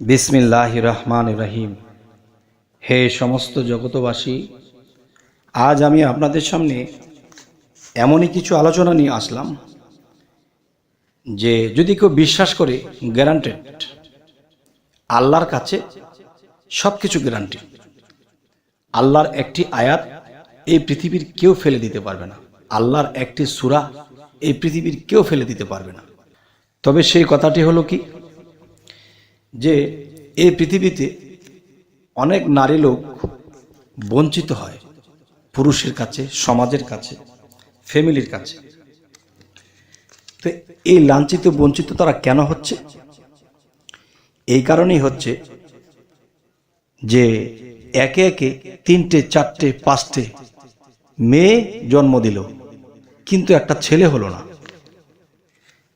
বিসমিল্লাহ রহমান রহিম। হে সমস্ত জগতবাসী, আজ আমি আপনাদের সামনে এমনই কিছু আলোচনা নিয়ে আসলাম, যে যদি কেউ বিশ্বাস করে গ্যারান্টেড আল্লাহর কাছে সব কিছু গ্যারান্টি আল্লাহর একটি আয়াত এই পৃথিবীর কেউ ফেলে দিতে পারবে না, আল্লাহর একটি সূরা এই পৃথিবীর কেউ ফেলে দিতে পারবে না। তবে সেই কথাটি হলো কি? যে এ পৃথিবীতে অনেক নারী লোক বঞ্চিত হয়, পুরুষের কাছে, সমাজের কাছে, ফ্যামিলির কাছে। তো এই লাঞ্ছিত, বঞ্চিত তারা কেন হচ্ছে? এই কারণেই হচ্ছে যে একে একে তিনটে, চারটে, পাঁচটে মেয়ে জন্ম দিল, কিন্তু একটা ছেলে হলো না।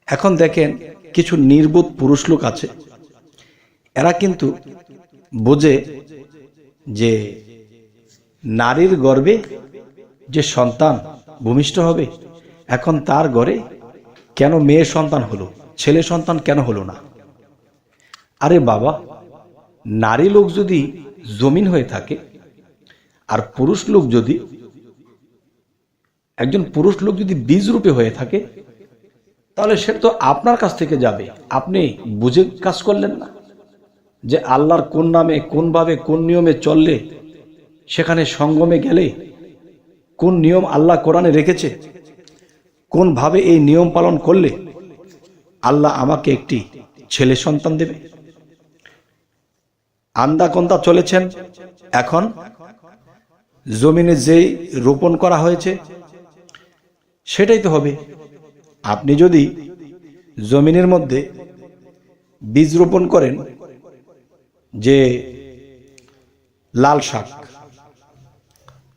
এখন দেখেন কিছু নির্বোধ পুরুষ লোক আছে এরা কিন্তু বোঝে যে নারীর গর্ভে যে সন্তান ভূমিষ্ঠ হবে, এখন তার ঘরে কেন মেয়ে সন্তান হলো, ছেলে সন্তান কেন হলো না? আরে বাবা, নারী লোক যদি জমিন হয়ে থাকে আর পুরুষ লোক যদি, একজন পুরুষ লোক যদি বীজ রূপে হয়ে থাকে, তাহলে সেটা তো আপনার কাছ থেকে যাবে। আপনি বুঝে কাজ করলেন না। যে আল্লাহর কোন নামে কোনভাবে কোন নিয়মে চললে, সেখানে সঙ্গমে গেলে, কোন নিয়ম আল্লাহ কোরআনে রেখেছে কোনভাবে এই নিয়ম পালন করলে আল্লাহ আমাকে একটি ছেলে সন্তান দেবে। আন্দা কন্দা চলেছেন, এখন জমিনে যেই রোপণ করা হয়েছে, সেটাই তো হবে। আপনি যদি জমিনের মধ্যে বীজ রোপণ করেন যে লাল শাক,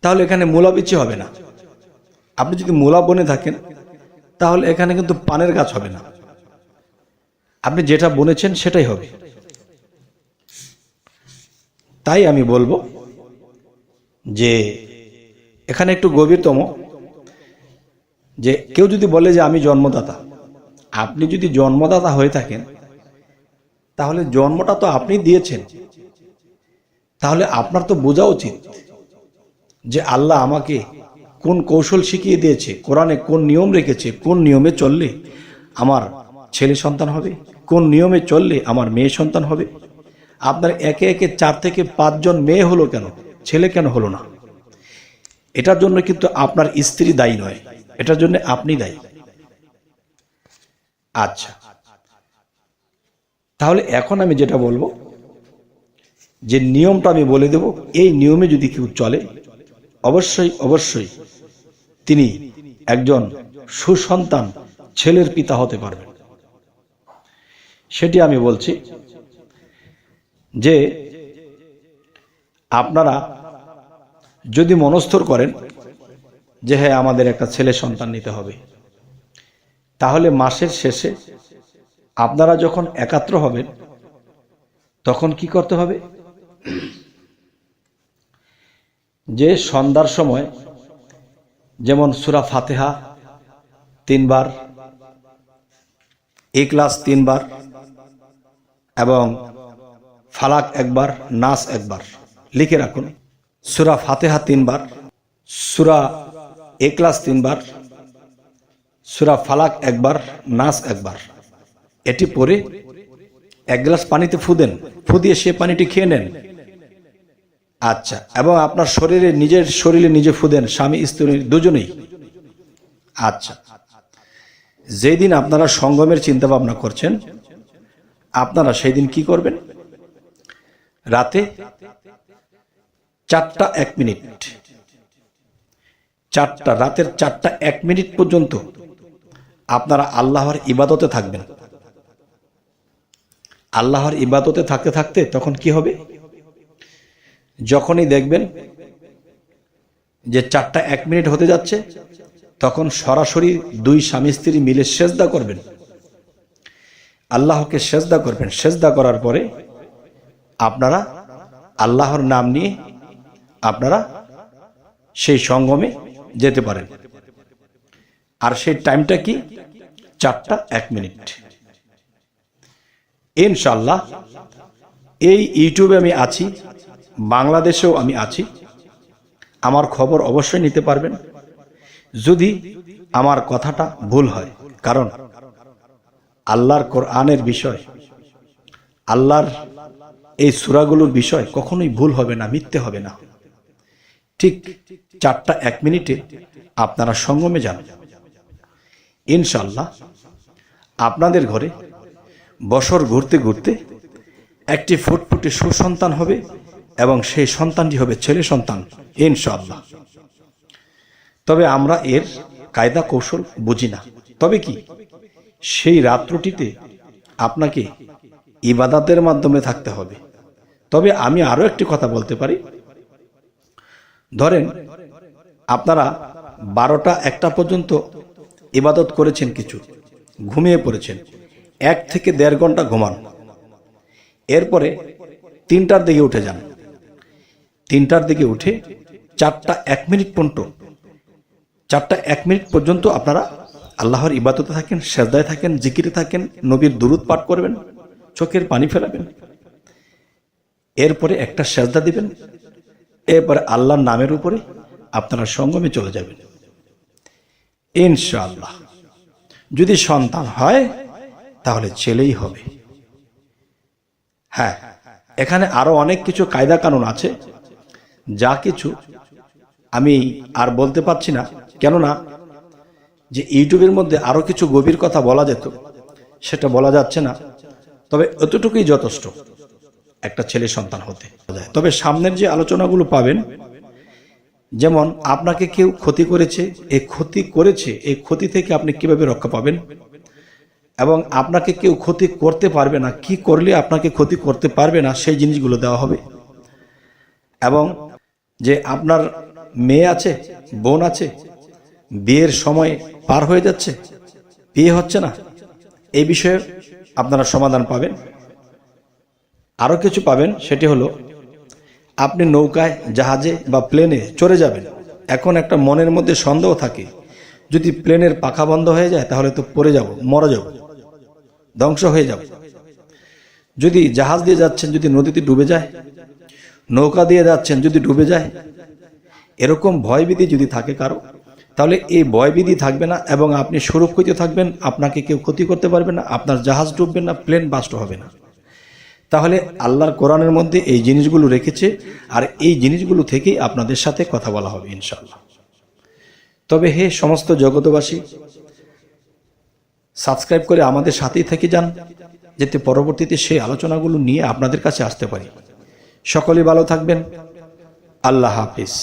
তাহলে এখানে মূলা বিচি হবে না। আপনি যদি মূলা বনে থাকেন, তাহলে এখানে কিন্তু পানের গাছ হবে না। আপনি যেটা বনেছেন, সেটাই হবে। তাই আমি বলব যে, এখানে একটু গভীরতম, যে কেউ যদি বলে যে আমি জন্মদাতা, আপনি যদি জন্মদাতা হয়ে থাকেন তাহলে জন্মটা তো আপনি দিয়েছেন। তাহলে আপনার তো বোঝা উচিত যে আল্লাহ আমাকে কোন কৌশল শিখিয়ে দিয়েছে, কোরআনে কোন নিয়ম রেখেছে, কোন নিয়মে চললে আমার ছেলে সন্তান হবে, কোন নিয়মে চললে আমার মেয়ে সন্তান হবে। আপনার একে একে চার থেকে পাঁচজন মেয়ে হলো কেন, ছেলে কেন হলো না? এটার জন্য কিন্তু আপনার স্ত্রী দায়ী নয়, এটার জন্য আপনি দায়ী। আচ্ছা। তাহলে এখন আমি যেটা বলব, যে নিয়মটা আমি বলে দেব, এই নিয়মে যদি কেউ চলে, অবশ্যই অবশ্যই তিনি একজন সুসন্তান, ছেলের পিতা হতে পারবেন। সেটি আমি বলছি যে, আপনারা যদি মনস্থর করেন যে হ্যাঁ আমাদের একটা ছেলে সন্তান নিতে হবে, তাহলে মাসের শেষে আপনারা যখন একাত্র হবেন, তখন কি করতে হবে? যে সন্ধ্যার সময়, যেমন সুরা ফাতেহা তিনবার এ ক্লাস তিনবার, এবং ফালাক একবার, নাস একবার লিখে রাখুন। সুরা ফাতেহা তিনবার, সুরা এ ক্লাস তিনবার, সুরা ফালাক একবার, নাস একবার। এটি পরে এক গ্লাস পানিতে ফুদেন ফুদিয়ে সে পানিটি খেয়ে নেন। আচ্ছা এবং আপনার শরীরে নিজের শরীরে নিজে ফুদেন স্বামী, স্ত্রী দুজনেই। আচ্ছা যেদিন আপনারা সঙ্গমের চিন্তা ভাবনা করছেন, আপনারা সেই দিন কি করবেন? রাতে চারটা এক মিনিট। চারটা, রাতের চারটা এক মিনিট পর্যন্ত আপনারা আল্লাহর ইবাদতে থাকবেন। আল্লাহর ইবাদতে থাকতে থাকতে তখন কি হবে? যখনই দেখবেন যে চারটা এক মিনিট হতে যাচ্ছে, তখন সরাসরি দুই স্বামী স্ত্রী মিলে সেজদা করবেন। আল্লাহকে সেজদা করবেন। সেজদা করার পরে আপনারা আল্লাহর নাম নিয়ে আপনারা সেই সঙ্গমে যেতে পারেন। আর সেই টাইমটা কি? চারটা এক মিনিট। ইনশাল্লাহ এই ইউটিউবে আমি আছি, বাংলাদেশেও আমি আছি। আমার খবর অবশ্যই নিতে পারবেন। যদি আমার কথাটা ভুল হয়, কারণ আল্লাহর কোরআনের বিষয়, আল্লাহর এই সুরাগুলোর বিষয় কখনোই ভুল হবে না, মিথ্যে হবে না। ঠিক চারটা এক মিনিটে আপনারা সঙ্গমে যান। ইনশাল্লাহ আপনাদের ঘরে বছর ঘুরতে ঘুরতে একটি ফুটফুটে সুসন্তান হবে এবং সেই সন্তানটি হবে ছেলে সন্তান ইনশাল্লাহ তবে আমরা এর কায়দা কৌশল বুঝি না। তবে কি? সেই রাত্রটিতে আপনাকে ইবাদাতের মাধ্যমে থাকতে হবে। তবে আমি আরও একটি কথা বলতে পারি। ধরেন, আপনারা বারোটা একটা পর্যন্ত ইবাদত করেছেন কিছু, ঘুমিয়ে পড়েছেন। এক থেকে দেড় ঘণ্টা ঘুমান। এরপরে তিনটার দিকে উঠে যান। তিনটার দিকে উঠে চারটা এক মিনিট পর্যন্ত, চারটা এক মিনিট পর্যন্ত আপনারা আল্লাহর ইবাদতে থাকেন, সেজদায় থাকেন, জিকিরে থাকেন, নবীর দুরুদ পাঠ করবেন, চোখের পানি ফেলাবেন। এরপরে একটা সেজদা দিবেন। এরপরে আল্লাহর নামের উপরে আপনারা সঙ্গমে চলে যাবেন। ইনশাআল্লাহ। যদি সন্তান হয় তাহলে ছেলেই হবে। হ্যাঁ এখানে আরও অনেক কিছু কায়দা কানুন আছে। যা কিছু আমি আর বলতে পারছি না, কেননা যে ইউটিউবের মধ্যে আরও কিছু গভীর কথা বলা যেত, সেটা বলা যাচ্ছে না, তবে এতটুকুই যথেষ্ট একটা ছেলে সন্তান হতে। তবে সামনের যে আলোচনাগুলো পাবেন, যেমন আপনাকে কেউ ক্ষতি করেছে এই ক্ষতি করেছে এই ক্ষতি থেকে আপনি কীভাবে রক্ষা পাবেন এবং আপনাকে কেউ ক্ষতি করতে পারবে না, কি করলে আপনাকে ক্ষতি করতে পারবে না, সেই জিনিসগুলো দেওয়া হবে। এবং যে আপনার মেয়ে আছে, বোন আছে, বিয়ের সময় পার হয়ে যাচ্ছে, বিয়ে হচ্ছে না, এই বিষয়ে আপনারা সমাধান পাবেন। আরও কিছু পাবেন, সেটি হলো, আপনি নৌকায়, জাহাজে বা প্লেনে চড়ে যাবেন। এখন একটা মনের মধ্যে সন্দেহ থাকে, যদি প্লেনের পাখা বন্ধ হয়ে যায়, তাহলে তো পড়ে যাব, মরা যাব। ধ্বংস হয়ে যাব। যদি জাহাজ দিয়ে যাচ্ছেন, যদি নদীতে ডুবে যায়, নৌকা দিয়ে যাচ্ছেন, যদি ডুবে যায়, এরকম ভয়বিধি যদি থাকে কারও, তাহলে এই ভয়বিধি থাকবে না এবং আপনি সুরক্ষিত থাকবেন, আপনাকে কেউ ক্ষতি করতে পারবে না, আপনার জাহাজ ডুববে না প্লেন বাস্ট হবে না। তাহলে আল্লাহর কোরআনের মধ্যে এই জিনিসগুলো রেখেছে, আর এই জিনিসগুলো থেকেই আপনাদের সাথে কথা বলা হবে ইনশাল্লাহ তবে হে সমস্ত জগতবাসী সাবস্ক্রাইব করে আমাদের সাথেই থেকে যান, যাতে পরবর্তীতে সেই আলোচনাগুলো নিয়ে আপনাদের কাছে আসতে পারি। সকলে ভালো থাকবেন। আল্লাহ হাফিজ।